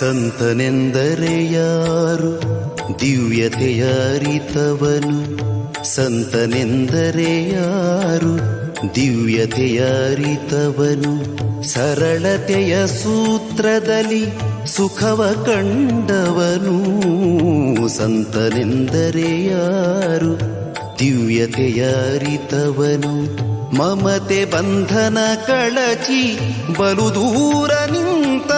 ಸಂತನೆಂದರೆ ಯಾರು ದಿವ್ಯತೆಯ ಅರಿತವನು ಸಂತನೆಂದರೆ ಯಾರು ದಿವ್ಯತೆಯ ಅರಿತವನು ಸರಳತೆಯ ಸೂತ್ರದಲ್ಲಿ ಸುಖವ ಕಂಡವನು. ಸಂತನೆಂದರೆ ಯಾರು ದಿವ್ಯತೆಯ ಮಮತೆ ಬಂಧನ ಕಳಚಿ ಬಲು ದೂರ ನಿಂತವನು